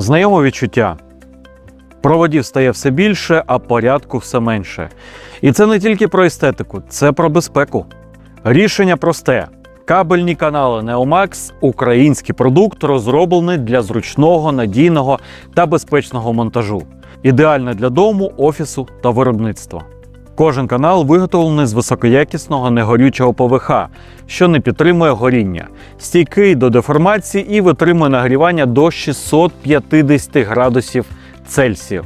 Знайоме відчуття. Проводів стає все більше, а порядку все менше. І це не тільки про естетику, це про безпеку. Рішення просте: кабельні канали Neomax – український продукт, розроблений для зручного, надійного та безпечного монтажу. Ідеальне для дому, офісу та виробництва. Кожен канал виготовлений з високоякісного негорючого ПВХ, що не підтримує горіння, стійкий до деформації і витримує нагрівання до 650 градусів Цельсію.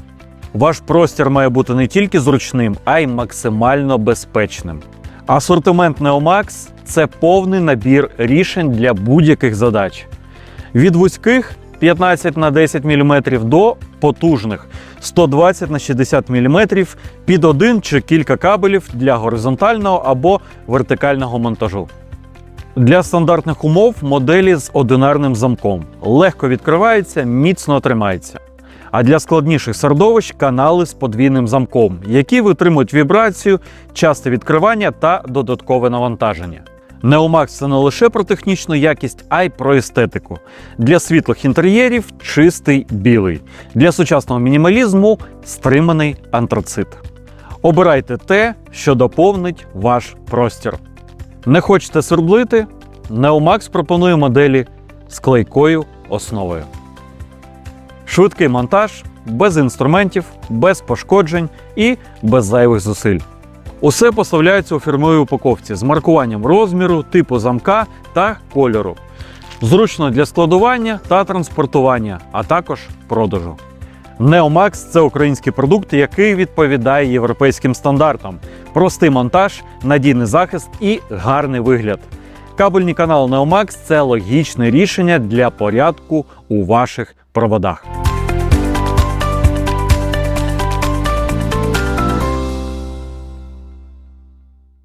Ваш простір має бути не тільки зручним, а й максимально безпечним. Асортимент Neomax – це повний набір рішень для будь-яких задач. Від вузьких 15 на 10 мм до потужних 120 на 60 мм під один чи кілька кабелів для горизонтального або вертикального монтажу. Для стандартних умов моделі з одинарним замком легко відкриваються, міцно тримається. А для складніших середовищ канали з подвійним замком, які витримують вібрацію, часте відкривання та додаткове навантаження. Neomax – це не лише про технічну якість, а й про естетику. Для світлих інтер'єрів чистий білий, для сучасного мінімалізму стриманий антрацит. Обирайте те, що доповнить ваш простір. Не хочете свердлити? Neomax пропонує моделі з клейкою основою. Швидкий монтаж, без інструментів, без пошкоджень і без зайвих зусиль. Усе поставляється у фірмовій упаковці з маркуванням розміру, типу замка та кольору. Зручно для складування та транспортування, а також продажу. Neomax – це український продукт, який відповідає європейським стандартам. Простий монтаж, надійний захист і гарний вигляд. Кабельний канал Neomax – це логічне рішення для порядку у ваших проводах.